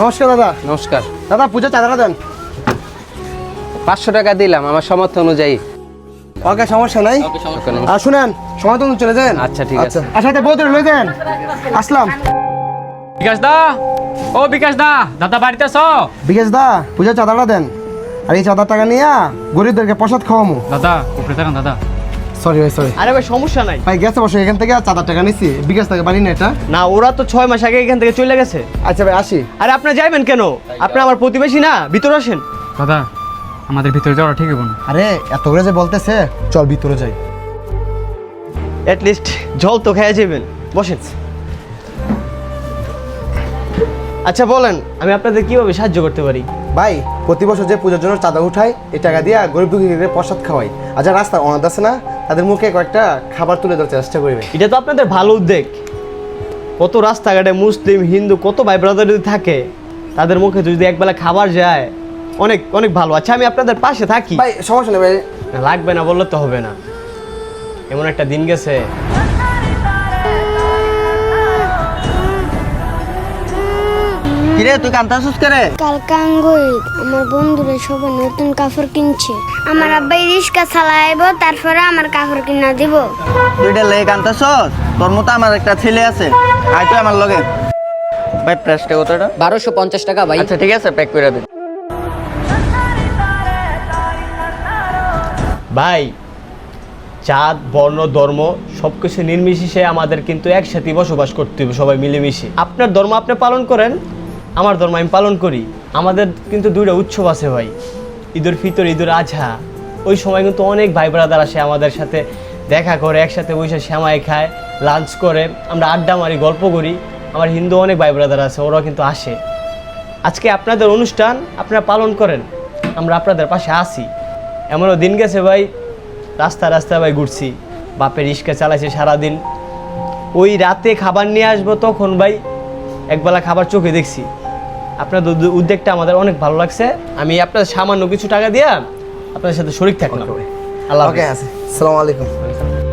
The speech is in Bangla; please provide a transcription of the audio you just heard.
নমস্কার দাদা। নমস্কার। দাদা পূজা চাঁদাটা দেন। পাঁচশো টাকা দিলাম আমার সমর্থ অনুযায়ী। ওকে সমস্যা নাই? আর শুনেন সময় তো চলে যান। আচ্ছা, ঠিক আছে। আর সাথে বউদের লই দেন আসলাম। বিকাশ দা? ও বিকাশ দা দাদা বাড়িতে আছো? বিকেশ দা পূজা চাঁদাটা দেন। আর এই চাঁদার টাকা নিয়ে গরিবদেরকে প্রসাদ খাওয়ামু। দাদা উপরে থাকেন দাদা। সরি ভাই সরি আরে ভাই সমস্যা নাই। ভাই গেছে বসে এখান থেকে চাঁদার টাকা নিছি। বিকাশ থেকে বাড়ি না এটা। না ওরা তো ছয় মাস আগে এখান থেকে চলে গেছে। আচ্ছা ভাই আসি। আরে আপনি যাইবেন কেন? আপনি আমার প্রতিবেশী না? ভিতরে আসেন। দাদা আমাদের ভিতরে যাওয়া ঠিক হবে না। আরে এত করে যে বলতেছে চল ভিতরে যাই। লিস্ট জল তো খেয়ে যাবেন। বসেন। আচ্ছা বলেন আমি আপনাদের কীভাবে সাহায্য করতে পারি? ভাই প্রতি বছর যে পূজার জন্য চাঁদা উঠাই এই টাকা দিয়ে গরিব দুঃখীদের প্রসাদ খাওয়াই। আর যারা রাস্তার অনাথ আছে না? তাদের মুখে কয়েকটা খাবার তুলে দেওয়ার চেষ্টা করবে। এটা তো আপনাদের ভালো উদ্যোগ কত রাস্তাঘাটে মুসলিম হিন্দু কত ভাই ব্রাদার যদি থাকে তাদের মুখে যদি একবেলা খাবার যায় অনেক অনেক ভালো। আচ্ছা আমি আপনাদের পাশে থাকি। ভাই সমস্যা নেই ভাই। লাগবে না বললে তো হবে না। এমন একটা দিন গেছে। কিরে তুই কান্তাছিস করে? কালকে আঙ্গুই আমার বন্ধুরা সবাই নতুন কাপড় কিনছে। আমার আব্বাই রিক্সা চালাইব তারপরে আমার কাপড় কিনা দিব। তুই এটা লেগে কান্তাছস তোর মতো আমার একটা ছেলে আছে। আয় তুই আমার লগে। ভাই প্রাইসটা কতটা বারোশো পঞ্চাশ টাকা ভাই। আচ্ছা ঠিক আছে প্যাক করে দিন ভাই জাত বর্ণ ধর্ম সব কিছু নির্বিশেষে আমাদের কিন্তু একসাথে বসবাস করতে হবে সবাই মিলেমিশে। আপনার ধর্ম আপনি পালন করেন আমার ধর্ম আমি পালন করি। আমাদের কিন্তু দুইটা উৎসব আছে ভাই। ঈদুল ফিতর ঈদুল আজহা ওই সময় কিন্তু অনেক ভাই ব্রাদার আসে আমাদের সাথে দেখা করে, একসাথে বসে শ্যামাই খায় লাঞ্চ করে। আমরা আড্ডা মারি, গল্প করি। আমার হিন্দু অনেক ভাই ব্রাদার আছে, ওরাও কিন্তু আসে। আজকে আপনাদের অনুষ্ঠান আপনারা পালন করেন, আমরা আপনাদের পাশে আসি এমনও দিন গেছে ভাই, রাস্তা রাস্তা ভাই ঘুরছি। বাপের রিক্সা চালাইছে সারাদিন। ওই রাতে খাবার নিয়ে আসব তখন ভাই একবেলা খাবার চোখে দেখছি। আপনার উদ্য- উদ্যোগটা আমাদের অনেক ভালো লাগছে। আমি আপনার সামান্য কিছু টাকা দিয়া আপনার সাথে শরিক থাকলাম। আল্লাহ ওকে আছে। আসসালামু আলাইকুম।